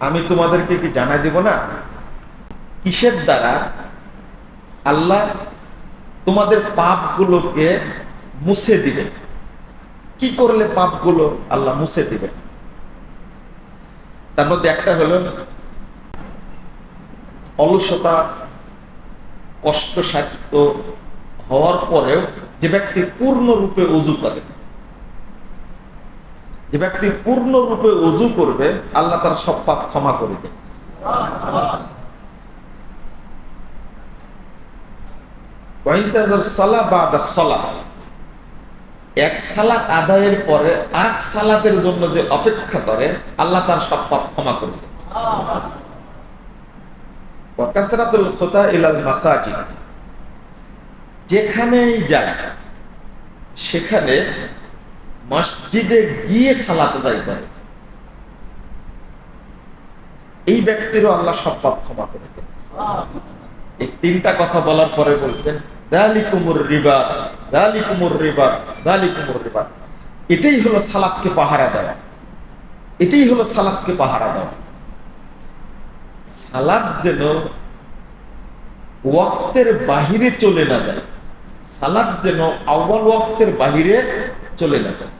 আমি তোমাদেরকে কি জানাই দিব না? কিসের দ্বারা আল্লাহ তোমাদের পাপগুলোকে মুছে দিবে কি করলে পাপগুলো আল্লাহ মুছে দিবে তার মধ্যে একটা হলো অলসতা কষ্ট সাহিত্য হওয়ার পরেও যে ব্যক্তি পূর্ণরূপে উজু করে যে ব্যক্তি পূর্ণরূপে উজু করবে, আল্লাহ তার সব পাপ ক্ষমা করে দেবে। অপেক্ষা করে, আল্লাহ তার সব পাপ ক্ষমা করে দেবে। ওয়াকাসরাতুল খুতা ইলাল মাসাজিদ। যেখানেই যায়, সেখানে মসজিদে গিয়ে সালাত আদায় করে। এই ব্যক্তিরও আল্লাহ সব পাপ ক্ষমা করে দেন। এই তিনটা কথা বলার পরে বলছেন রিবা রিবা রিবা। এটাই হলো সালাদকে পাহারা দেওয়া। এটাই হলো সালাদকে পাহারা দেওয়া। সালাদ যেন ওয়াক্তের বাহিরে চলে না যায়। সালাদ যেন আউ্বাল ওয়াক্তের বাহিরে চলে না যায়।